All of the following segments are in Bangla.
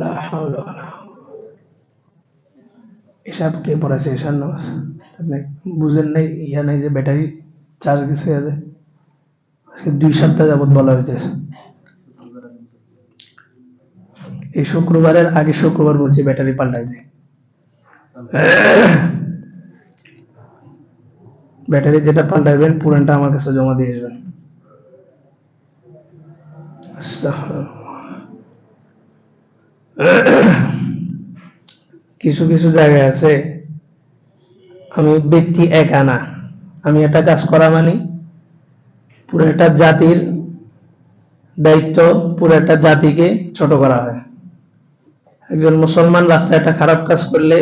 লা হাওলা এসব কে পড়াছে এশার নামাজ? আপনি বুঝেন নাই, ইয়া নাই যে ব্যাটারি চার্জ গেছে আজকে দুই সপ্তাহ যাবত বলা হয়েছে এই শুক্রবারের আগে শুক্রবার বলছি ব্যাটারি পাল্টাই দে। ব্যাটারি যেটা পাল্টাইবেন, পুরানটা আমার কাছে জমা দিয়ে আসবেন কিছু কিছু জায়গায় আছে, আমি ব্যক্তি একা না। আমি একটা কাজ করা মানে পুরো একটা জাতির দায়িত্ব পুরো একটা জাতিকে ছোট করা হয়। একজন মুসলমান রাস্তায় একটা খারাপ কাজ করলে,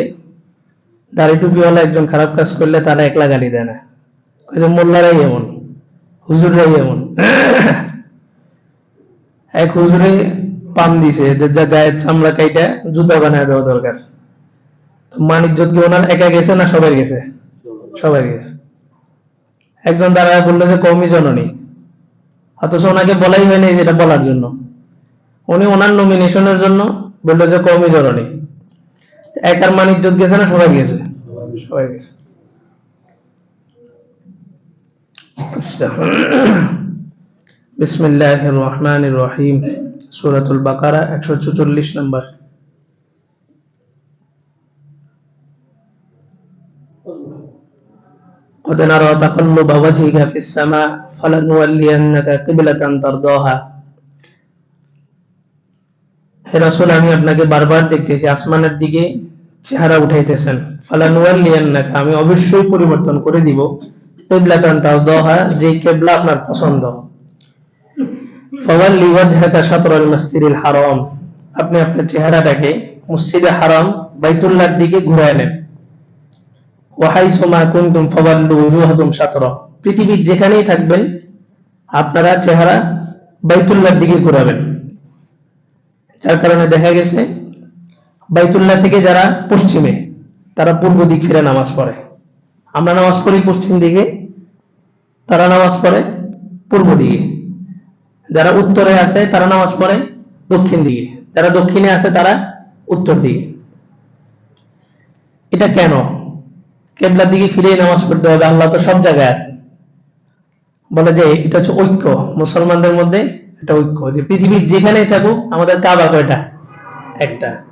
দাড়ি টুপিওয়ালা একজন খারাপ কাজ করলে তারা একলা গালি দেয় না। মোল্লারাই এমন, হুজুররাই এমন। এক হুজুরে পাম দিছে, যে যা গায়ের চামড়া কাইটা জুতা বানায় দেওয়া দরকার। মানিক কি ওনার একা গেছে না, সবাই গেছে? সবাই গেছে। একজন দাঁড়ায় বলল যে কৌমি জননী। অথচ ওনাকে বলাই হয়নি যেটা বলার জন্য। উনি ওনার নমিনেশনের জন্য বলল যে কৌমি জননী। একার মানিক যদি গেছে না, সবাই গেছে। সবাই গেছে। আচ্ছা। বিসমিল্লাহ রহমান রহিম। সুরাতুল বাকারা একশো চুচল্লিশ নম্বর قد نرى تقلب وجهك في السماء فلنولينك قبلة ترضاها হে রাসূল আমি আপনাকে বারবার দেখতেছি আসমানের দিকে চেহারা উঠাইতেছেন ফালানুয়াল্লিয়ান্নাকা আমি অবশ্যই পরিবর্তন করে দিব কিবলাতান তারদাহা যে কিবলা আপনার পছন্দ আপনি আপনার চেহারাটাকে মসজিদে হারাম, বাইতুল্লাহর দিকে ঘুরায় নেন। ওয়াহাইসুমা কুনতুম ফাওয়াল্লু ওয়াজুহাকুম শাতরা। পৃথিবীর যেখানেই থাকবেন, আপনারা চেহারা বাইতুল্লাহর দিকে ঘুরাবেন। যার কারণে দেখা গেছে, বাইতুল্লাহ থেকে যারা পশ্চিমে, তারা পূর্ব দিক ফিরে নামাজ পড়ে। আমরা নামাজ পড়ি পশ্চিম দিকে, তারা নামাজ পড়ে পূর্ব দিকে। যারা উত্তরে আছে তারা নামাজ পড়ে দক্ষিণ দিকে। যারা দক্ষিণে আছে তারা উত্তর দিকে। এটা কেন? কেবলার দিকে ফিরে নামাজ পড়তে হবে আল্লাহ তো সব জায়গায় আছে। বলে যে এটা হচ্ছে ঐক্য। মুসলমানদের মধ্যে এটা ঐক্য। যে পৃথিবীর যেখানেই থাকুক আমাদের কাবা কয়টা? একটা।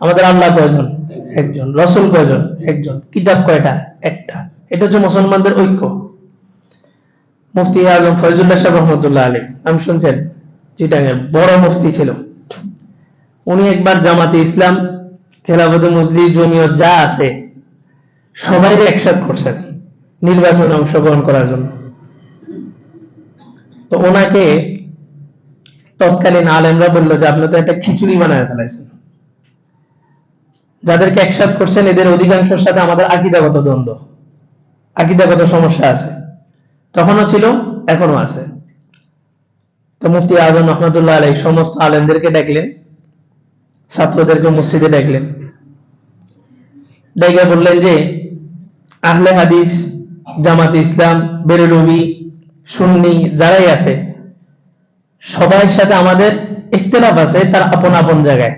আমাদের আল্লাহ কয়জন? একজন। রসুল কয়জন? একজন। কিতাব কয়টা? একটা। এটা হচ্ছে মুসলমানদের ঐক্য। মুফতি আজম ফয়জুল্লাহ সাহেব রহমতুল্লাহ আলী আমি শুনছেন চিটাঙ্গের বড় মুফতি ছিল। উনি একবার জামাতে ইসলাম, খেলাফতে মসজিদ জমিয়ত যা আছে সবাই একসাথ করছেন নির্বাচনে অংশগ্রহণ করার জন্য। তো ওনাকে তৎকালীন আলেমরা বলল যে, আপনি তো একটা খিচুড়ি বানায় ফেলাইছেন। যাদেরকে একসাথ করছেন, এদের অধিকাংশের সাথে আমাদের আকিদাগত দ্বন্দ্ব। আকিদাগত সমস্যা আছে। তখনও ছিল এখনও আছে। তো মুফতি আজম রহমতুল্লাহ আলাই সমস্ত আলেমদেরকে ডাকলেন, ছাত্রদেরকে মসজিদে ডাকলেন। ডেকে বললেন যে, আহলে হাদিস, জামাত ইসলাম, বেরেলবি, সুন্নি যারাই আছে সবার সাথে আমাদের ইখতলাফ আছে, তার আপন আপন জায়গায়।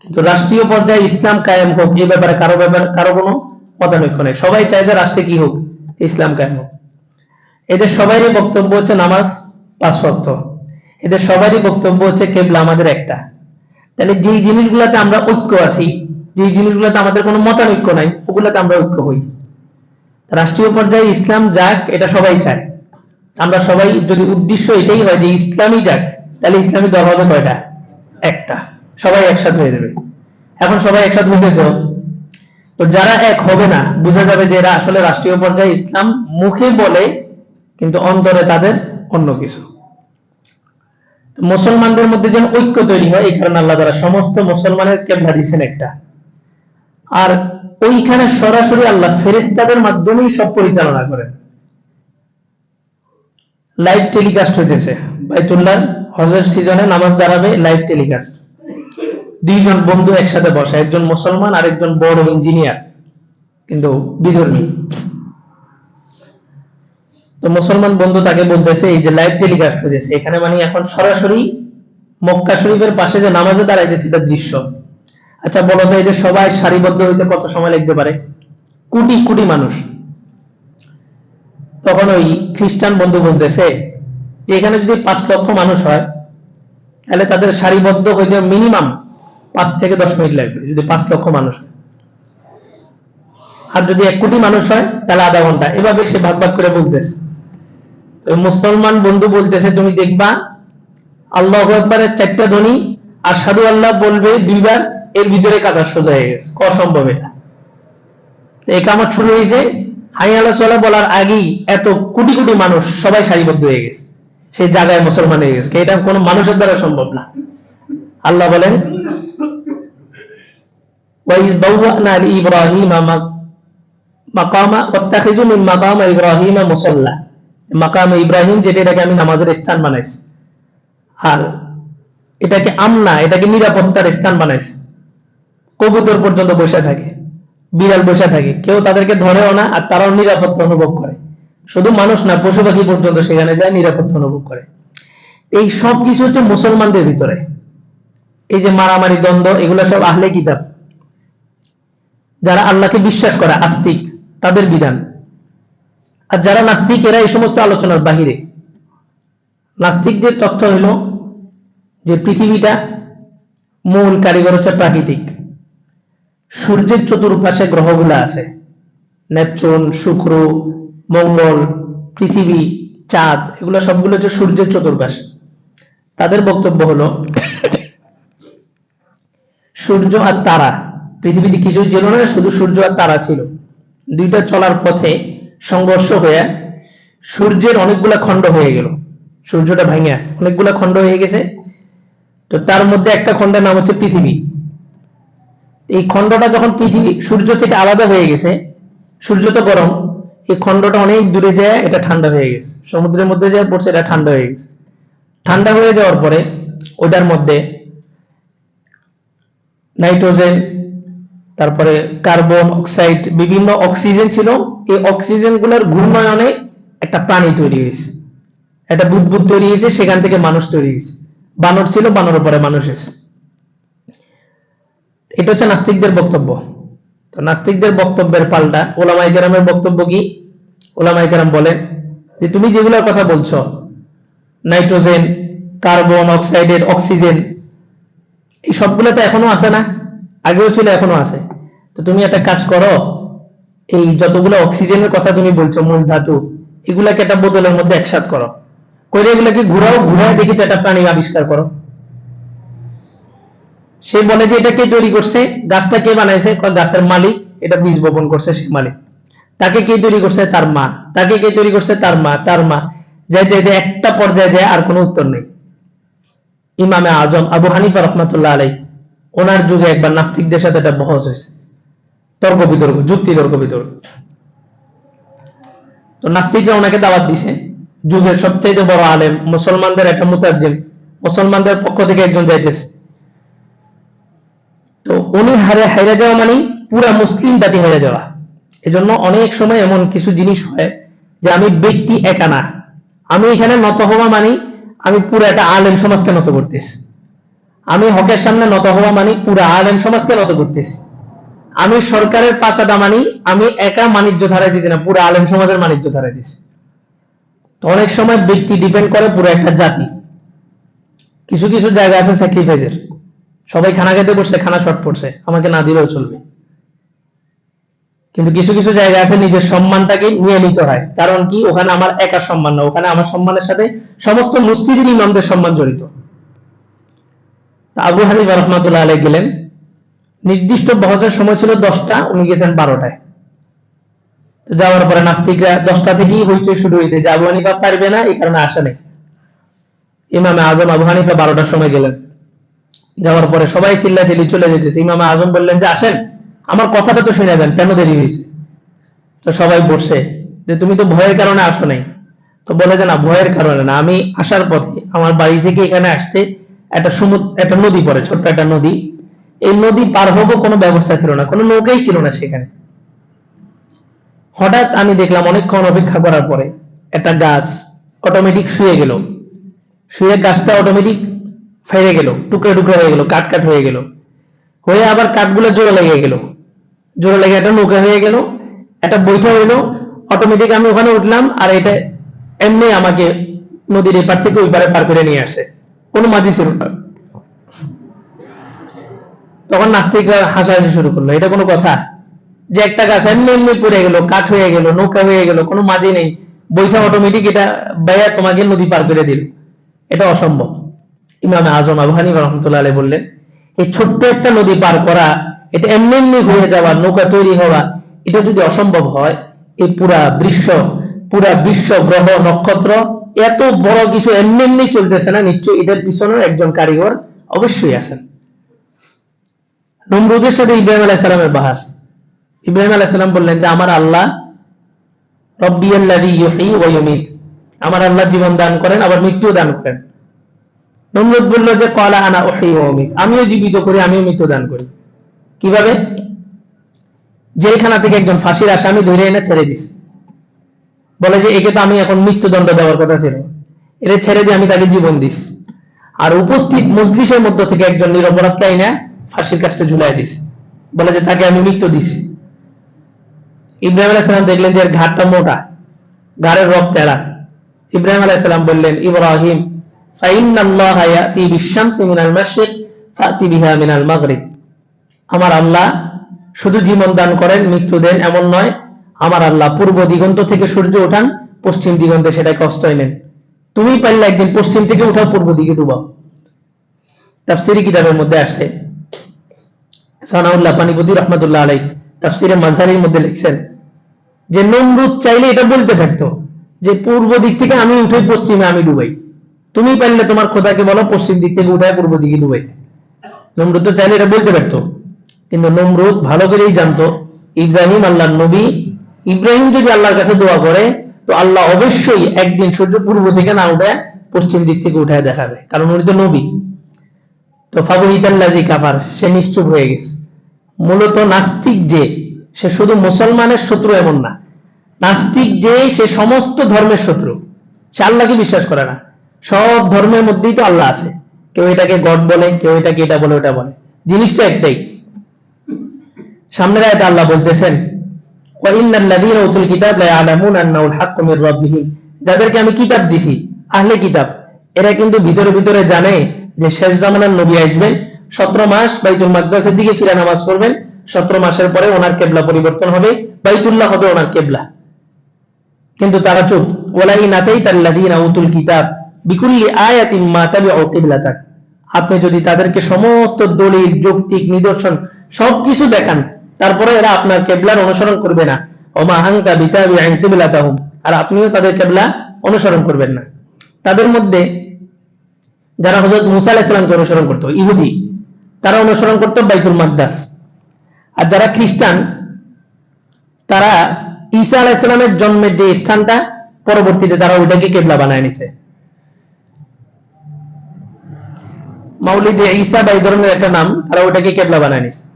কিন্তু রাষ্ট্রীয় পর্যায়ে ইসলাম কায়েম হোক এই ব্যাপারে কারও ব্যাপারে কারও কোনো মতানৈক্য নেই। সবাই চায় যে রাষ্ট্রে কি হোক, ইসলাম কায়েম হোক। এদের সবারই বক্তব্য হচ্ছে নামাজ পাঁচ ওয়াক্ত এদের সবারই বক্তব্য হচ্ছে কেবলা আমাদের একটা। তাহলে যেই জিনিসগুলোতে আমরা ঐক্য আছি, যেই জিনিসগুলোতে আমাদের কোনো মতানৈক্য নাই, ওগুলোতে আমরা ঐক্য হই। রাষ্ট্রীয় পর্যায়ে ইসলাম যাক, এটা সবাই চায়। আমরা সবাই যদি উদ্দেশ্য এটাই হয় যে ইসলামই যাক, তাহলে ইসলামী দল হবে কয়টা? একটা। সবাই একসাথে হয়ে যাবে। এখন সবাই একসাথে হইতেছে। তো যারা এক হবে না, বোঝা যাবে যে এরা আসলে রাষ্ট্রীয় পর্যায়ে ইসলাম মুখে বলে কিন্তু অন্তরে তাদের অন্য কিছু। মুসলমানদের মধ্যে যেন ঐক্য তৈরি হয়, এই কারণে আল্লাহ তারা সমস্ত মুসলমানের কেবলা দিচ্ছেন একটা। আর ওইখানে সরাসরি আল্লাহ ফেরেস্তাদের মাধ্যমেই সব পরিচালনা করেন। লাইভ টেলিকাস্ট হইতেছে। বাইতুল্লাহ হজের সিজনে নামাজ দাঁড়াবে লাইভ টেলিকাস্ট দুইজন বন্ধু একসাথে বসে, একজন মুসলমান আর একজন বড় ইঞ্জিনিয়ার কিন্তু বিধর্মী। তো মুসলমান বন্ধু তাকে বলতেছে, এই যে লাইভ টেলিকাস্ট হয়েছে এখানে মানে এখন সরাসরি মক্কা শরীফের পাশে যে নামাজে দাঁড়াইতেছি তার দৃশ্য। আচ্ছা বলো তো এই যে সবাই সারিবদ্ধ হইতে কত সময় লাগতে পারে? কোটি কোটি মানুষ। তখন ওই খ্রিস্টান বন্ধু বলতেছে, যে এখানে যদি পাঁচ লক্ষ মানুষ হয়, তাহলে তাদের সারিবদ্ধ হইতে মিনিমাম পাঁচ থেকে দশ মিনিট লাগবে, যদি পাঁচ লক্ষ মানুষ। আর যদি এক কোটি মানুষ হয়, তাহলে আধা ঘণ্টা। এভাবে সে ভাগ ভাগ করে বলতেছে। মুসলমান বন্ধু বলতেছে, তুমি দেখবা, আল্লাহ একবারের চারটা ধ্বনি আর সাধু আল্লাহ বলবে, দুইবার এর ভিতরে কাতার সোজা হয়ে গেছে। অসম্ভব এটা। এই কামাত শুরু হয়েছে। হাই আলোচনা বলার আগেই এত কোটি কোটি মানুষ সবাই সারিবদ্ধ হয়ে গেছে। সেই জায়গায় মুসলমান হয়ে গেছে। এটা কোনো মানুষের দ্বারা সম্ভব না। আল্লাহ বলেন ইব্রাহিম মাকামা ইব্রাহিম মুসল্লা। মাকাম ইব্রাহিম যেটা, এটাকে আমি নামাজের স্থান বানাইছি। আর এটাকে আমনা এটাকে নিরাপত্তার স্থান বানাইছি। কবুতর পর্যন্ত বসে থাকে, বিড়াল বসে থাকে। কেউ তাদেরকে ধরেও না, আর তারাও নিরাপত্তা অনুভব করে। শুধু মানুষ না পশু পাখি পর্যন্ত সেখানে যায়, নিরাপত্তা অনুভব করে। এই সব কিছু হচ্ছে মুসলমানদের ভিতরে। এই যে মারামারি, দ্বন্দ্ব, এগুলো সব আহলে কিতাব। যারা আল্লাহকে বিশ্বাস করে, আস্তিক, তাদের বিধান। আর যারা নাস্তিক, এরা এই সমস্ত আলোচনার বাহিরে। নাস্তিকদের তথ্য হইল যে পৃথিবীটা মূল কারিগর হচ্ছে প্রাকৃতিক। সূর্যের চতুর্পাশে গ্রহগুলো আছে। নেপচুন, শুক্র, মঙ্গল, পৃথিবী, চাঁদ, এগুলো সবগুলো হচ্ছে সূর্যের চতুর্পাশে। তাদের বক্তব্য হলো, সূর্য আর তারা, পৃথিবীতে কিছুই ছিল না, শুধু সূর্য আর তারা ছিল। দুইটা চলার পথে সংঘর্ষ হয়ে সূর্যের অনেকগুলা খণ্ড হয়ে গেল। সূর্যটা ভাঙিয়া অনেকগুলা খণ্ড হয়ে গেছে। তো তার মধ্যে একটা খণ্ডের নাম হচ্ছে পৃথিবী। এই খণ্ডটা যখন পৃথিবী, সূর্য থেকে আলাদা হয়ে গেছে, সূর্য তো গরম, এই খণ্ডটা অনেক দূরে যায়, এটা ঠান্ডা হয়ে গেছে। সমুদ্রের মধ্যে যায় পড়ছে, এটা ঠান্ডা হয়ে গেছে। ঠান্ডা হয়ে যাওয়ার পরে ওটার মধ্যে নাইট্রোজেন, তারপরে কার্বন, অক্সাইড, বিভিন্ন অক্সিজেন ছিল। এই অক্সিজেনগুলোর ঘূর্ণয়নে একটা প্রাণী তৈরি হয়েছে। একটা বুদবুদ তৈরি হয়েছে, সেখান থেকে মানুষ তৈরি হয়েছে। বানর ছিল বানরের পরে মানুষ এসে এটা হচ্ছে নাস্তিকদের বক্তব্য। তো নাস্তিকদের বক্তব্যের পাল্টা ওলামাই কেরামের বক্তব্য কি? ওলামাই কেরাম বলেন যে, তুমি যেগুলোর কথা বলছো, নাইট্রোজেন, কার্বন অক্সাইডের অক্সিজেন, এই সবগুলো তো এখনও আছে না? আগেও ছিল, এখনও আছে। তো তুমি একটা কাজ করো এই যতগুলো অক্সিজেনের কথা তুমি বলছো, মূল ধাতু, এগুলাকে একটা বোতলের মধ্যে একসাথ করো। করে এগুলাকে ঘুরাও, ঘুরায় দেখি তো একটা প্রাণী আবিষ্কার করো। সে বলে যে এটা কে তৈরি করছে? গাছটা কে বানাইছে? গাছের মালিক, এটা বীজ বপন করছে সে মালিক। তাকে কে তৈরি করছে? তার মা। তাকে কে তৈরি করছে? তার মা। তার মা। যাইতে যাইতে একটা পর্যায়ে যায়, আর কোনো উত্তর নেই। ইমামে আজম আবু হানিফা রহমতুল্লাহ আলাই ওনার যুগে একবার নাস্তিকদের সাথে একটা বহস হয়েছে। তর্ক বিতর্ক, যুক্তি তর্ক বিতর্ক। তো নাস্তিকরা ওনাকে দাওয়াত দিছে, যুগের সবচেয়ে বড় আলেম, মুসলমানদের একটা মুতাজ্জিম, মুসলমানদের পক্ষ থেকে একজন যাইতেছে। তো উনি হারে হাইরা যাওয়া মানে পুরা মুসলিম জাতি হেরে যাওয়া। এজন্য অনেক সময় এমন কিছু জিনিস হয় যে আমি ব্যক্তি একা না। আমি এখানে নত হওয়া মানে আমি পুরো একটা আলেম সমাজকে নত করতেছি। আমি হকের সামনে নত হওয়া মানে পুরো আলেম সমাজকে নত করতেছি। আমি সরকারের পাচাদা মানি, আমি একা বাণিজ্য ধারাই দিচ্ছি না, পুরো আলেম সমাজের বাণিজ্য ধারাই দিচ্ছি অনেক সময় ব্যক্তি ডিপেন্ড করে পুরো একটা জাতি। কিছু কিছু জায়গা আছে স্যাক্রিফাইসের সবাই খানা খেতে বসছে, খানা শর্ট পড়ছে আমাকে না দিলেও চলবে। কিন্তু কিছু কিছু জায়গা আছে নিজের সম্মানটাকে নিয়ে নিতে হয়। কারণ কি? ওখানে আমার একার সম্মান না। ওখানে আমার সম্মানের সাথে সমস্ত মসজিদের ইমামদের সম্মান জড়িত। আবু হানিফা রহমাতুল্লাহ আলাই গেলেন নির্দিষ্ট বহসের সময় ছিল দশটা, উনি গেছেন বারোটায়। যাওয়ার পরে নাস্তিকরা দশটা থেকেই হইচই শুরু হয়েছে যে আবু হানিফা পারবে না, এই কারণে আসা নেই। ইমামে আজম আবু হানিফা বারোটার সময় গেলেন। যাওয়ার পরে সবাই চিল্লাচিল্লি চলে যেতেছে। ইমামে আজম বললেন যে, আসেন, আমার কথাটা তো শুনে যান, কেন দেরি হয়েছে? তো সবাই বসছে যে তুমি তো ভয়ের কারণে আসো নাই। তো বলে যে, না, ভয়ের কারণে না, আমি আসার পথে আমার বাড়ি থেকে এখানে আসতে একটা সমুদ্র, একটা নদী পড়ে, ছোট্ট একটা নদী। এই নদী পার হব কোনো ব্যবস্থা ছিল না, কোনো নৌকাই ছিল না সেখানে। হঠাৎ আমি দেখলাম অনেকক্ষণ অপেক্ষা করার পরে একটা গাছ অটোমেটিক শুয়ে গেল। শুয়ে গাছটা অটোমেটিক ফেরে গেল, টুকরা টুকরা হয়ে গেল, কাট কাট হয়ে গেল। হয়ে আবার কাঠগুলো জোড়া লেগে গেল। জোড়া লেগে একটা নৌকা হয়ে গেল, একটা বৈঠা হইল অটোমেটিক আমি ওখানে উঠলাম আর এটা এমনি আমাকে নদীর এপার থেকে ওই পারে পার করে নিয়ে আসে। কোনো মাঝি ছিল না। তখন নাস্তিকরা হাসাহাসি শুরু করল। এটা কোনো কথা। যে একটা গাছ এমনি এমনি পড়ে গেল, কাঠ হয়ে গেল, নৌকা হয়ে গেল, কোনো মাঝি নেই বইটা অটোমেটিক এটা বাইয়া তোমাকে নদী পার করে দিল। এটা অসম্ভব। ইমাম আজম আবু হানিফা রহমতুল্লাহ আলাইহি বললেন, এই ছোট্ট একটা নদী পার করা, এটা এমনি এমনি হয়ে যাওয়া, নৌকা তৈরি হওয়া, এটা যদি অসম্ভব হয়, এই পুরা বিশ্ব পুরা বিশ্ব গ্রহ, নক্ষত্র, এত বড় কিছু এমনি এমনি চলতেছে না, নিশ্চয়ই এটার পিছনেও একজন কারিগর অবশ্যই আছেন। নমরুদের সাথে ইব্রাহিম আলাইহিস সালামের বাহাস। ইব্রাহিম আলাইহিস সালাম বললেন যে, আমার আল্লাহ ইউহয়ী আমার আল্লাহ জীবন দান করেন, আবার মৃত্যু দান করেন। নমরুদ বলল যে কলা আনা ওহি উমীত। আমিও জীবিত করি, আমিও মৃত্যু দান করি। কীভাবে? জেলখানা থেকে একজন ফাঁসির আসামি ধরে এনে ছেড়ে দিছে। বলে যে, একে তো আমি এখন মৃত্যুদণ্ড দেওয়ার কথা ছিল। এর ছেড়ে দিয়ে আমি তাকে জীবন দিস আর উপস্থিত মজলিসের মধ্য থেকে একজন নিরপরাধকে আইনা ফাঁসির কাজটা ঝুলাই দিস বলে যে, তাকে আমি মৃত্যু দিছি। ইব্রাহিম আলাইসালাম দেখলেন যে ঘাটটা মোটা, ঘাড়ের রক তেরা ইব্রাহিম আলাইসালাম বললেন, ইব্রাহিম আমার আল্লাহ শুধু জীবন দান করেন, মৃত্যু দেন এমন নয়, আমার আল্লাহ পূর্ব দিগন্ত থেকে সূর্য ওঠান, পশ্চিম দিগন্তে সেটাকে অস্তয় নেন। তুমি পারলে একদিন পশ্চিম থেকে উঠাও, পূর্ব দিকে ডুবাও। তাফসিরি কিতাবের মধ্যে আসছে সানাউল্লাহ পানিপতি রহমতুল্লাহ আলাই তাফসিরে মাঝারির মধ্যে লিখছেন যে নমরুদ চাইলে এটা বলতে পারতো যে পূর্ব দিক থেকে আমি উঠে পশ্চিমে আমি ডুবাই। তুমি পারলে তোমার খোদাকে বলো পশ্চিম দিক থেকে উঠায় পূর্ব দিকে ডুবাই। নমরুদ তো চাইলে এটা বলতে পারতো। কিন্তু নমরুদ ভালো করেই জানতো ইব্রাহিম আল্লাহ নবী। ইব্রাহিম যদি আল্লাহর কাছে দোয়া করে, তো আল্লাহ অবশ্যই একদিন সূর্য পূর্ব থেকে না উঠে পশ্চিম দিক থেকে উঠায় দেখাবে। কারণ উনি তো নবী। তো ফাবুহিতাল্লাজি কাফার, সে নিশ্চুপ হয়ে গেছে। মূলত নাস্তিক যে, সে শুধু মুসলমানের শত্রু এমন না। নাস্তিক যে, সে সমস্ত ধর্মের শত্রু। সে আল্লাহকে বিশ্বাস করে না। সব ধর্মের মধ্যেই তো আল্লাহ আছে। কেউ এটাকে গড বলে, কেউ এটাকে এটা বলে, ওটা বলে। জিনিসটা একটাই। সামনের আয়াতে আল্লাহ বলতেছেন যাদেরকে আমি কিতাব দিছি, আহলে কিতাব, এরা কিন্তু ভিতরে ভিতরে জানে যে শেষ জামানার নবী আসবেন 17 মাস বাইতুল মাকদাসের দিকে ফিরে নামাজ পড়বেন। 17 মাসের পরে ওনার কেবলা পরিবর্তন হবে। বাইতুল্লাহ হবে ওনার কেবলা। কিন্তু তারা চুপ। ওলাই নাতেই তাল্লাযীনা উতুল কিতাব। বিকুল্লি আয়াতিন মা তাবিউ কিবলাতাক। আপনি যদি তাদেরকে সমস্ত দলিল, যৌক্তিক নিদর্শন সবকিছু দেখান, তারপরে এরা আপনার কেবলার অনুসরণ করবে না। ওমা হাঙ্কা বিতাবি আইন কিবলাতাহুম। আর আপনিও তাদের কেবলা অনুসরণ করবেন না। তাদের মধ্যে যারা হযরত মুসা আলাইহিস সালামকে অনুসরণ করতো, ইহুদি তারা অনুসরণ করত বাইতুল মাকদাস। আর যারা খ্রিস্টান, তারা ঈসা আলাইহিস সালামের জন্মের যে স্থানটা, পরবর্তীতে তারা ওইটাকে কেবলা বানায় নিছে। ঈসা বা এই ধরনের একটা নাম, তারা ওটাকে কেবলা বানায় নিছে।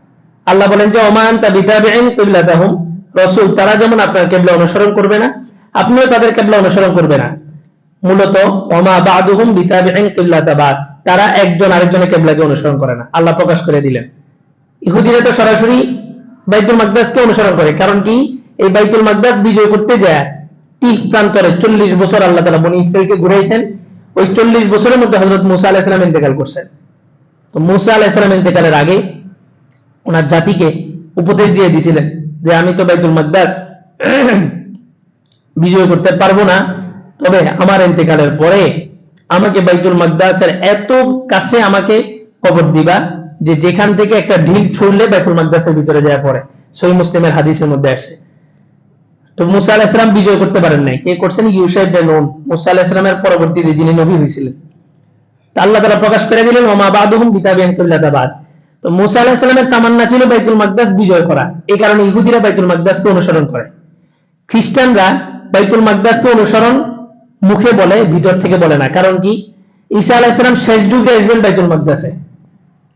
আল্লাহ বলেন যে ওমান তা বিতাবিন কিবলাতাহুম। রাসূল, তারা যেমন আপনার কেবলা অনুসরণ করবে না, আপনিও তাদের কেবলা অনুসরণ করবে না। মূলত, ওমা বাদুহুম বিতাবিন কিবলাতা বাদ। তারা একজন আরেকজনের কেবলাকে অনুসরণ করে না। আল্লাহ প্রকাশ করে দিলেন। ইহুদিরা তো সরাসরি বাইতুল মাকদাসকে অনুসরণ করে। কারণ কি? এই বাইতুল মাকদাস বিজয় করতে যায় তিন প্রান্তরে। চল্লিশ বছর আল্লাহ তালা বনি ইসরাইলকে ঘুরাইছেন। ওই চল্লিশ বছরের মধ্যে হজরত মুসা আলাহিসাম ইন্তেকাল করছেন। তো মুসা আলাহিসাম ইন্তেকালের আগে ওনার জাতিকে উপদেশ দিয়ে দিয়েছিলেন যে, আমি তো বাইতুল মাকদাস বিজয় করতে পারব না। তবে আমার ইন্তেকালের পরে আমাকে বাইতুল মাকদাসের এত কাছে আমাকে কবর দিবা যে যেখান থেকে একটা ঢিল ছুড়লে বাইতুল মাকদাসের ভিতরে যায় পড়ে সই মুসলিমের হাদিসের মধ্যে আসে তো মুসা আলাহিসাম বিজয় করতে পারেন নাই। কে করছেন? ইউসাইব বিন নুন। মুসা আলাহিসামের পরবর্তীতে যিনি নবী হয়েছিলেন। তা আল্লাহ তাআলা প্রকাশ করে দিলেন ওমা বাদুহুম বিতাবিয়ান কিবলাতাবাদ তো মুসা আলাহিসামের তামান্না ছিল বাইতুল মাকদাস বিজয় করা। এই কারণে ইহুদিরা বাইতুল মাকদাসকে অনুসরণ করে। খ্রিস্টানরা বাইতুল মাকদাসকে অনুসরণ মুখে বলে, ভিতর থেকে বলে না। কারণ কি? ঈসা আলাহিসাম শেষ যুগে আসবেন বাইতুল মাকদাসে।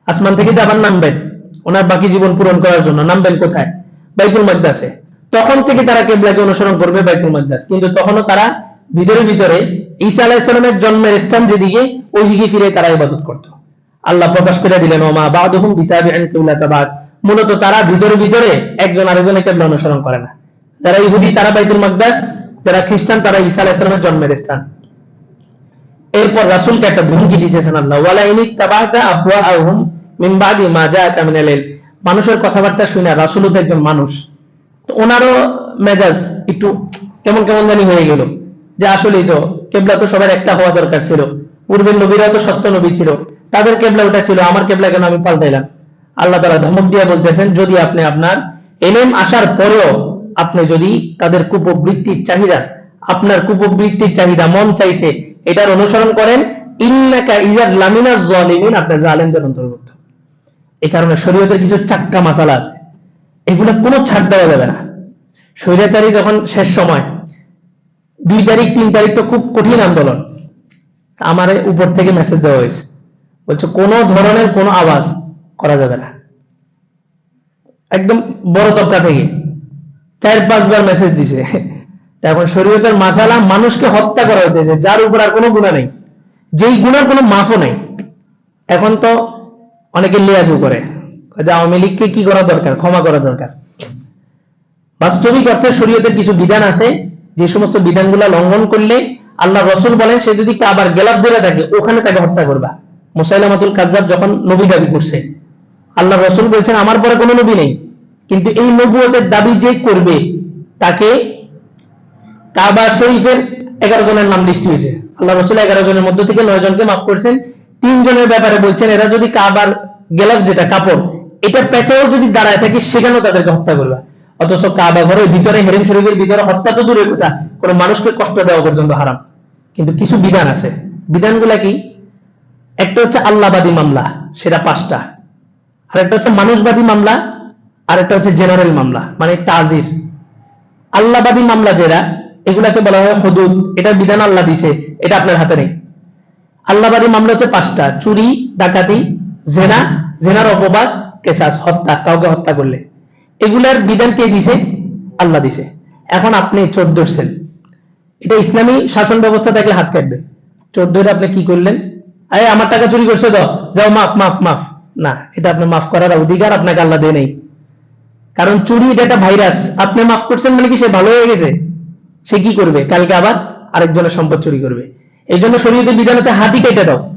আসমান থেকে যে আবার নামবেন। ওনার বাকি জীবন পূরণ করার জন্য নামবেন কোথায়? বাইতুল মাকদাসে। তখন থেকে তারা কেবলাকে অনুসরণ করবে বাইতুল মাকদাস। কিন্তু তখনও তারা ভিতরে ভিতরে ঈসা আলাহিসামের জন্মের স্থান যেদিকে ওই দিকে ফিরে তারা ইবাদত করত। আল্লাহ প্রকাশ করে দিলেন, ওমা বাদহুম কিবলাতা বাদ। মূলত তারা ভিতরে ভিতরে একজন আরেকজনের কেবলা অনুসরণ করে না। যারা ইহুদি, তারা বাইতুল মাকদাস যারা খ্রিস্টান, তারা ঈসা আলাইহিস সালামের জন্মের স্থান। এরপর রাসূলকে একটা ধমকি দিতেছেন আল্লাহ, ওয়ালা ইনি তাবাতা আফওয়াহুম মিন বাদি মা জাআকা মিনাল ইলম মানুষের কথাবার্তা শুনে রাসূলও তো একজন মানুষ। তো ওনারও মেজাজ একটু কেমন কেমন জানি হয়ে গেল। যে আসলেই তো, কেবলা তো সবার একটা হওয়া দরকার ছিল। পূর্বের নবীরাও তো সত্য নবী ছিল। তাদের কেবলা ওটা ছিল, আমার কেবলা কেন আমি পাল্টাইলাম? আল্লাহ তারা ধমক দিয়ে বলতেছেন, যদি আপনি আপনার এলেম আসার পরেও আপনি যদি তাদের কুপবৃত্তির চাহিদা, আপনার কুপবৃত্তির চাহিদা মন চাইছে, এটার অনুসরণ করেন, ইন্নাকা ইজার লামিনা জালিমিন আপনার জালেমদের অন্তর্ভুক্ত। এই কারণে শরীয়তের কিছু চাক্কা মাসালা আছে। এগুলো কোনো ছাড় দেওয়া যাবে না। স্বৈরাচারী যখন শেষ সময়, দুই তারিখ, তিন তারিখ তো খুব কঠিন আন্দোলন। আমার উপর থেকে মেসেজ দেওয়া হয়েছে। বলছে, কোনো ধরনের কোনো আওয়াজ করা যাবে না। একদম বড় তবকা থেকে। চার, পাঁচবার মেসেজ দিছে। এখন শরীয়তের মাসালা মানুষকে হত্যা করা হইতেছে, যার উপর আর কোনো গুণা নেই। যেই গুণার কোনো মাফও নেই। এখন তো অনেকে লিয়াজু করে। যে আওয়ামী লীগকে কি করা দরকার? ক্ষমা করা দরকার। বাস্তবিক অর্থে শরীয়তের কিছু বিধান আছে, যে সমস্ত বিধানগুলা লঙ্ঘন করলে আল্লাহ রসুল বলেন, সে যদি আবার গেলাপ ধরে থাকে, ওখানে তাকে হত্যা করবা। মুসাইলামাতুল কাজ্জাব যখন নবী দাবি করছে, আল্লাহ রসুল বলছেন, আমার পরে কোনো নবী নেই। কিন্তু এই নবুয়তের দাবি যে করবে, তাকে কাবা শরীফের এগারো জনের নাম লিস্ট হয়েছে। আল্লাহ রসুল এগারো জনের মধ্য থেকে নয় জনকে মাফ করছেন। তিন জনের ব্যাপারে বলছেন, এরা যদি কাবার গেলাপ যেটা কাপড়, এটা পেঁচাও যদি দাঁড়ায় থাকে, সেখানেও তাদেরকে হত্যা করবে। অথচ কাবা ঘরের ভিতরে, হেরিম শরীফের ভিতরে হত্যা তো দূরের কথা, কোনো মানুষকে কষ্ট দেওয়া পর্যন্ত হারাম। কিন্তু কিছু বিধান আছে। বিধানগুলা কি? একটা হচ্ছে আল্লাহবাদী মামলা, সেটা পাঁচটা। আর একটা হচ্ছে মানুষবাদী মামলা আর একটা হচ্ছে জেনারেল মামলা মানে তাজির। আল্লাহবাদী মামলা যেটা, এগুলাকে বলা হয় হদুদ। এটা বিধান আল্লাহ দিছে, এটা আপনার হাতে নেই। আল্লাহবাদী মামলা হচ্ছে পাঁচটা, চুরি, ডাকাতি, জেনা, জেনার অপবাদ, কেসাস, হত্যা, কাউকে হত্যা করলে। এগুলার বিধান কে দিছে? আল্লাহ দিছে। এখন আপনি চোর ধরছেন। এটা ইসলামী শাসন ব্যবস্থা থাকলে হাত কাটবে চোর ধরে আপনি কি করলেন? আরে, আমার টাকা চুরি করছে তো। যাও, মাফ মাফ মাফ। না, এটা আপনার মাফ করার অধিকার আপনাকে আল্লাহ দেয় নেই। কারণ চুরি এটা একটা ভাইরাস। আপনি মাফ করছেন মানে কি সে ভালো হয়ে গেছে? সে কি করবে? কালকে আবার আরেকজনের সম্পদ চুরি করবে। এই জন্য শরীয়তের বিধান হচ্ছে হাতি কেটে দাও।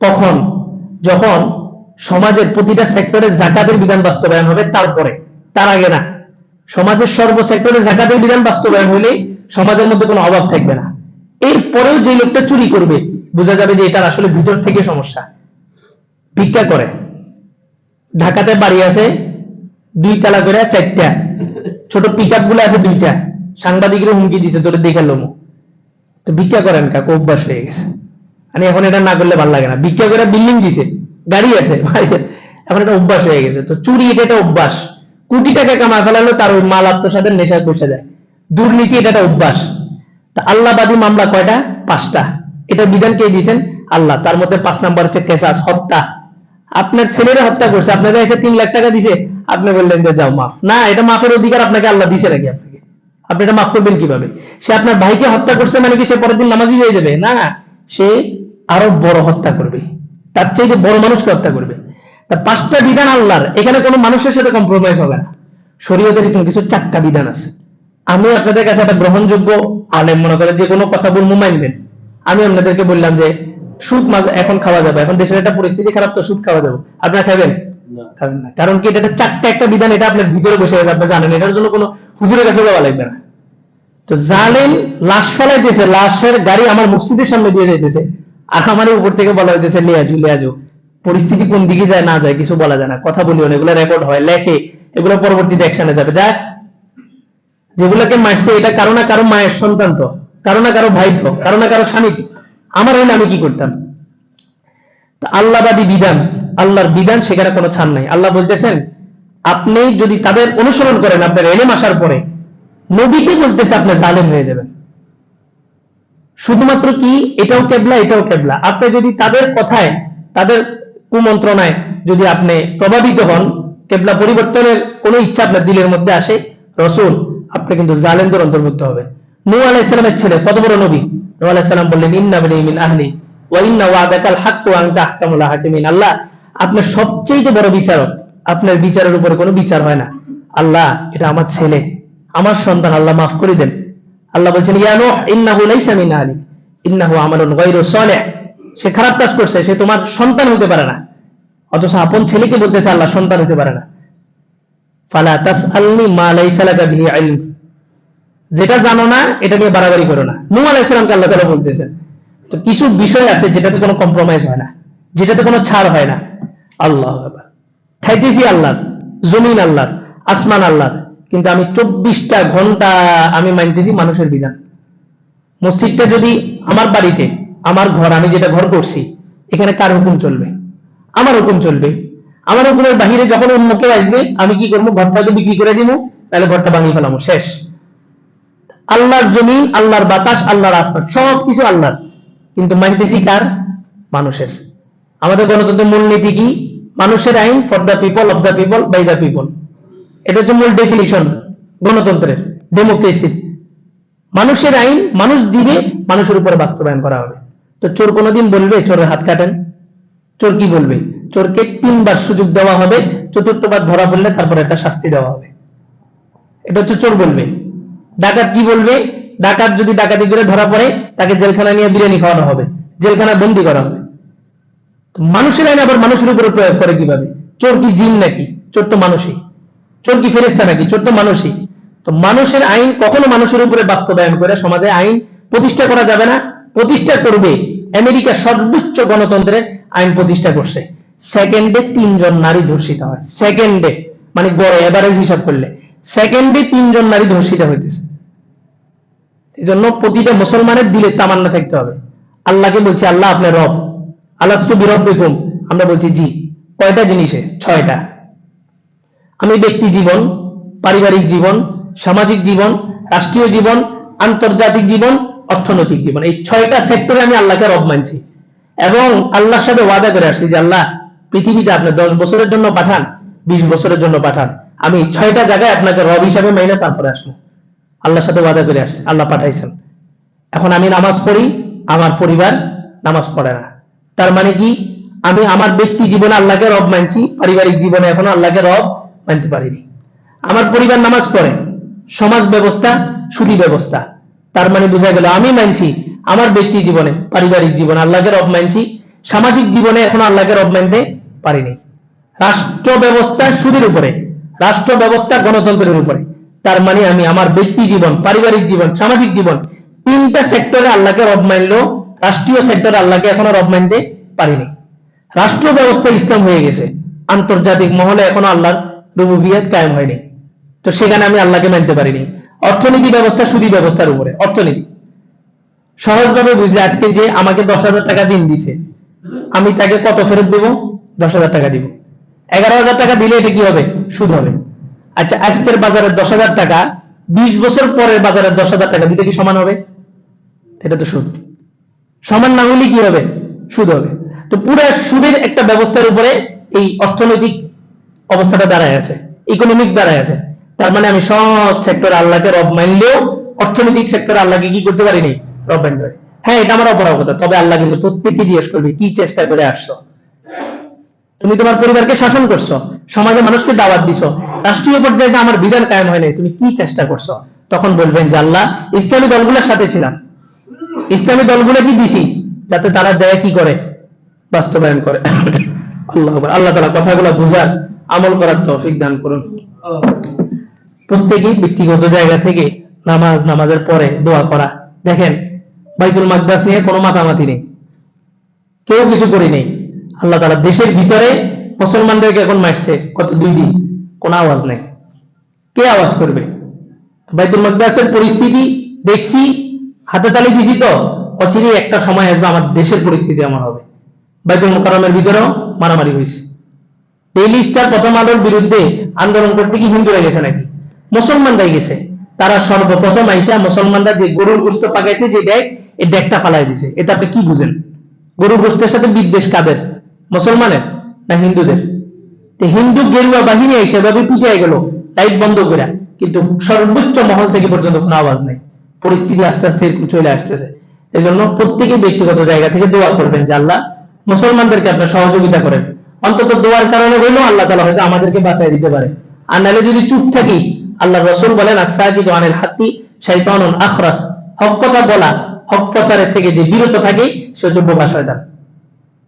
কখন? যখন সমাজের প্রতিটা সেক্টরে জাকাতের বিধান বাস্তবায়ন হবে, তারপরে। তার আগে না। সমাজের সর্ব সেক্টরে জাকাতের বিধান বাস্তবায়ন হলে সমাজের মধ্যে কোনো অভাব থাকবে না। এরপরেও যে লোকটা চুরি করবে, বোঝা যাবে যে এটার আসলে ভিতর থেকে সমস্যা। ভিক্ষা করে। ঢাকাতে বাড়ি আছে দুই তালা করে চারটা। ছোট পিক আপগুলো আছে দুইটা। সাংবাদিকের হুমকি দিছে, তোরে দেখে লোমো। তো ভিক্ষা করেন কাকু, অভ্যাস হয়ে গেছে। মানে এখন এটা না করলে ভালো লাগে না। ভিক্ষা করে বিল্ডিং দিছে, গাড়ি আছে এখন এটা অভ্যাস হয়ে গেছে। তো চুরি এটা একটা অভ্যাস। কোটি টাকা কামা ফেলালো তার ওই মাল আত্মসাদের নেশা বসে যায়। দুর্নীতি এটা একটা অভ্যাস। তা আল্লাহবাদী মামলা কয়টা? পাঁচটা। এটা বিধান কে দিয়েছেন? আল্লাহ। তার মধ্যে পাঁচ নাম্বার হচ্ছে কেসাস, হত্যা। আপনার ছেলেরা হত্যা করছে। আপনাকে এসে তিন লাখ টাকা দিছে। আপনি বললেন যে যাও, মাফ। না, এটা মাফের অধিকার আপনাকে আল্লাহ দিছে নাকি আপনাকে? আপনি এটা মাফ করবেন কীভাবে? সে আপনার ভাইকে হত্যা করছে মানে কি সে পরের দিন নামাজি হয়ে যাবে? না, সে আরও বড় হত্যা করবে। তার চেয়ে বড় মানুষকে হত্যা করবে। তা পাঁচটা বিধান আল্লাহর। এখানে কোনো মানুষের সাথে কম্প্রোমাইজ হবে না। শরীয়তের এখানে কিছু চারটা বিধান আছে। আমি আপনাদের কাছে একটা গ্রহণযোগ্য আলেম মনে করেন যে কোনো কথা বলব মানবেন। আমি আপনাদেরকে বললাম যে, সুদ এখন খাওয়া যাবে। এখন দেশের একটা পরিস্থিতি খারাপ, তো সুদ খাওয়া যাবে। আপনারা খাবেন? খাবেন না। কারণ কি, এটা চারটা একটা বিধান, এটা আপনার ভিতরে বসে আছে, আপনি জানেন, এটার জন্য কোনো হুজুরের কাছে যাওয়া লাগবে না। তো জালেম লাশ ফেলাইতেছে, লাশের গাড়ি আমার মসজিদের সামনে দিয়ে যাইতেছে, আর আমার উপর থেকে বলা হইতেছে লিয়াজু লিয়াজু পরিস্থিতি কোন দিকে যায়, না যায়, কিছু বলা যায় না। কথা বলিও না এগুলো রেকর্ড হয়, লেখে, এগুলো পরবর্তীতে অ্যাকশনে যাবে। যা যেগুলোকে মারছে, এটা কারও না কারও মায়ের সন্তান তো, কারও না কারও ভাই তো, কারও না কারও স্বামী তো। আমার হইলে আমি কি করতাম? আল্লাহবাদী বিধান আল্লাহর বিধান সেখানে কোনো ছাড় নাই। আল্লাহ বলতেছেন, আপনি যদি তাদের অনুসরণ করেন, আপনার এলেম আসার পরে, নবীকে বলতেছে আপনি জালেম হয়ে যাবেন। শুধুমাত্র কি? এটাও কেবলা এটাও কেবলা। আপনি যদি তাদের কথায়, তাদের কুমন্ত্রণায় যদি আপনি প্রভাবিত হন, কেবলা পরিবর্তনের কোনো ইচ্ছা আপনার দিলের মধ্যে আসে, রসুল, আপনি কিন্তু জালেমদের অন্তর্ভুক্ত হবে। নূ আলাইসালামের ছেলে, কত বড় নবী? নূ আলাইসালাম বললেন, ইন্না বিনি আহলি ওয়াইন্না ওয়াদাকাল হাক্ক ওয়া আনতা আহকামুল হাকিমিন। আল্লাহ আপনার সবচেয়ে বড় বিচারক, আপনার বিচারের উপরে কোনো বিচার হয় না। আল্লাহ, এটা আমার ছেলে, আমার সন্তান, আল্লাহ মাফ করে দেন। আল্লাহ বলছেন, ইয়া নূহ, ইন্নাহু লাইসা মিন আহলি ইন্নাহু আমালুন গায়রু সালিহ। সে খারাপ কাজ করছে, সে তোমার সন্তান হতে পারে না। অথচ আপন ছেলেকে বলতেছে, আল্লাহ সন্তান হতে পারে না। ফালা তাসআলনি মা লাইসা লাকা বিহি ইলম। যেটা জানো না, এটা নিয়ে বাড়াবাড়ি করো না। নূহ আলাইহিস সালামকে আল্লাহ তাআলা বলতেছেন, তো কিছু বিষয় আছে যেটাতে কোনো কম্প্রোমাইজ হয় না, যেটাতে কোনো ছাড় হয় না। আল্লাহ খাইতেছি আল্লাহ জমিন আল্লাহ আসমান আল্লাহ কিন্তু আমি চব্বিশটা ঘণ্টা আমি মানতেছি মানুষের বিধান। মসজিদটা যদি আমার বাড়িতে, আমার ঘর, আমি যেটা ঘর করছি, এখানে কার হুকুম চলবে? আমার হুকুম চলবে। আমার হুকুমের বাহিরে যখন অন্য কেউ আসবে, আমি কি করব? ঘরটাকে বিক্রি করে দিব, তাহলে ঘরটা ভাঙিয়ে ফেলামো শেষ। আল্লাহর জমিন, আল্লাহর বাতাস, আল্লাহর আসমান, সব কিছু আল্লাহর। কিন্তু মানতেছি কার? মানুষের। আমাদের গণতন্ত্রের মূলনীতি কি? মানুষের আইন for the people of the people by the people এটা হচ্ছে মূল ডেফিনিশন গণতন্ত্রের ডেমোক্রেসির মানুষের আইন, মানুষ দিবে, মানুষের উপরে বাস্তবায়ন করা হবে। তো চোর কোনোদিন বলবে, চোরের হাত কাটেন। চোর কি বলবে? চোরকে তিনবার সুযোগ দেওয়া হবে, চতুর্থবার ধরা পড়লে তারপর একটা শাস্তি দেওয়া হবে। এটা হচ্ছে চোর বলবে। ডাকাত কি বলবে? ডাকাত যদি ডাকাতি করে ধরা পড়ে, তাকে জেলখানা নিয়ে বিরিয়ানি খাওয়ানো হবে। জেলখানা বন্দি করা হবে। মানুষের আইন আবার মানুষের উপরে প্রয়োগ করে কীভাবে? চোর কি জিন নাকি? চোর তো মানুষই। চোর কি ফেরেস্তা নাকি? চোর তো মানুষই। তো মানুষের আইন কখনো মানুষের উপরে বাস্তবায়ন করে সমাজে আইন প্রতিষ্ঠা করা যাবে না। প্রতিষ্ঠা করবে। আমেরিকা সর্বোচ্চ গণতন্ত্রের আইন প্রতিষ্ঠা করছে। সেকেন্ডে তিনজন নারী ধর্ষিত হয়। সেকেন্ডে। মানে গড়ে এভারেজ হিসাব করলে। সেকেন্ডে তিনজন নারী ধর্ষিত হইতেছে। এই জন্য প্রতিটা মুসলমানের দিলে তামান্না থাকতে হবে। আল্লাহকে বলছি, আল্লাহ আপনার রব। আল্লাহ বিরব বেকুম আমরা বলছি, জি, কয়টা জিনিসে? ছয়টা। আমি ব্যক্তি জীবন, পারিবারিক জীবন, সামাজিক জীবন, রাষ্ট্রীয় জীবন, আন্তর্জাতিক জীবন, অর্থনৈতিক জীবন। এই ছয়টা সেক্টরে আমি আল্লাহকে রব মানছি। এবং আল্লাহর সাথে ওয়াদা করে আসছি যে, আল্লাহ, পৃথিবীতে আপনি দশ বছরের জন্য পাঠান, বিশ বছরের জন্য পাঠান। আমি ছয়টা জায়গায় আপনাকে রব হিসাবে মাইনে তারপরে আসব। আল্লাহর সাথে ওয়াদা করে আসছি, আল্লাহ পাঠাইছেন। এখন আমি নামাজ পড়ি, আমার পরিবার নামাজ পড়ে না। তার মানে কি? আমি আমার ব্যক্তি জীবনে আল্লাহকে রব মানছি, পারিবারিক জীবনে এখনও আল্লাহকে রব মানতে পারিনি। আমার পরিবার নামাজ পড়ে, সমাজ ব্যবস্থা, সুদী ব্যবস্থা। তার মানে বোঝা গেল, আমি মানছি আমার ব্যক্তি জীবনে, পারিবারিক জীবনে আল্লাহকে রব মানছি, সামাজিক জীবনে এখন আল্লাহকে রব মানতে পারিনি। রাষ্ট্র ব্যবস্থা সুদের উপরে, রাষ্ট্র ব্যবস্থা গণতন্ত্রের উপরে। তার মানে আমি আমার ব্যক্তি জীবন, পারিবারিক জীবন, সামাজিক জীবন, তিনটা সেক্টরে আল্লাহকে রব মানলো রাষ্ট্রীয় সেক্টরে আল্লাহকে এখনও রব মানতে পারিনি। রাষ্ট্র ব্যবস্থা ইসলাম হয়ে গেছে। আন্তর্জাতিক মহলে এখনও আল্লাহর রুবুবিয়াত কায়েম হয়নি। তো সেখানে আমি আল্লাহকে মানতে পারিনি। অর্থনীতি ব্যবস্থা সুদী ব্যবস্থার উপরে, অর্থনীতি। সহজভাবে বুঝলে আজকে যে আমাকে দশ হাজার টাকা দিন দিছে, আমি তাকে কত ফেরত দেব? দশ হাজার টাকা দিব। এগারো হাজার টাকা দিলে এটা কি হবে? সুদ হবে। আচ্ছা আজকের বাজারের দশ হাজার টাকা, বিশ বছর পরের বাজারের দশ হাজার টাকা দিতে কি সমান হবে? এটা তো সুদ। সমান না হলে কি হবে? সুদ হবে। তো পুরো সুদের একটা ব্যবস্থার উপরে এই অর্থনৈতিক অবস্থাটা দাঁড়ায় আছে ইকোনমিক্স দাঁড়ায় আছে। তার মানে আমি সব সেক্টর আল্লাহকে রব মানলেও অর্থনৈতিক সেক্টর আল্লাহকে কি করতে পারিনি? রব মানতে হ্যাঁ এটা আমার অপরাগতা তবে আল্লাহ কিন্তু প্রত্যেককে জিজ্ঞেস করবে, কি চেষ্টা করে আসছো? তুমি তোমার পরিবারকে শাসন করছ, সমাজে মানুষকে দাওয়াত দিছো, রাষ্ট্রীয় পর্যায়ে আমার বিধান কায়েম হয় নাই, তুমি কি চেষ্টা করছ? তখন বলবেন যে, আল্লাহ, ইসলামী দলগুলোর সাথে ছিলাম ইসলামী দলগুলো কি দিছি? যাতে তারা যায় কি করে? বাস্তবায়ন করে। আল্লাহ আল্লাহ তালা কথাগুলো বুঝার আমল করার তৌফিক দান করুন। প্রত্যেকেই ব্যক্তিগত জায়গা থেকে নামাজ, নামাজের পরে দোয়া করা। দেখেন, বাইতুল মাকদাস নিয়ে কোনো মাতামাতি নেই। কেউ কিছু করি নেই। আল্লাহ তালা দেশের ভিতরে মুসলমানদেরকে এখন মারছে কত দুই দিন। কোন আওয়াজ নেই। কে আওয়াজ করবে? বাইতুল মাকদাসের পরিস্থিতি দেখছি হাতে তালি দিছি তো, অচিরেই একটা সময় আসবে, আমার দেশের পরিস্থিতি আমার হবে। বাইতুল মোকারমের ভিতরেও মারামারি হয়েছে। ডেইলি স্টার প্রথম আলোর বিরুদ্ধে আন্দোলন করতে কি হিন্দুরা গেছে নাকি? মুসলমানরাই গেছে। তারা সর্বপ্রথম আইসা মুসলমানরা যে গরুর গোস্ত পাকাইছে, যে ডেক এই ডেকটা ফালাই দিছে। এটা আপনি কি বুঝেন? গরুর গোস্তের সাথে বিদ্বেষ কাদের? মুসলমানের না হিন্দুদের? হিন্দু গেরুয়া বাহিনী এসে ভাবে পিছিয়ে গেল, লাইট বন্ধ করে কিন্তু সর্বোচ্চ মহল থেকে পর্যন্ত কোনো আওয়াজ নেই। পরিস্থিতি আস্তে আস্তে চলে আসতেছে। এজন্য প্রত্যেকে ব্যক্তিগত জায়গা থেকে দোয়া করবেন যে আল্লাহ মুসলমানদেরকে আপনার সহযোগিতা করেন। অন্তত দোয়ার কারণে হইলেও আল্লাহ তালা হয়তো আমাদেরকে বাঁচাই দিতে পারে। আর নাহলে যদি চুপ থাকি আল্লাহ রসুল বলেন আসাকিদ আনিল হাত্তি শাইতানুন আখরাস। হক কথা বলা, হক প্রচারের থেকে যে বিরত থাকে, সে হচ্ছে বোবা শয়তান।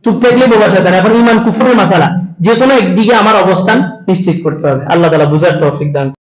চুপ থাকলে বোবা শয়তান। এখন ইমান কুফরের মাসালা। যে কোনো একদিকে আমার অবস্থান নিশ্চিত করতে হবে। আল্লাহ তালা বুঝার তৌফিক দান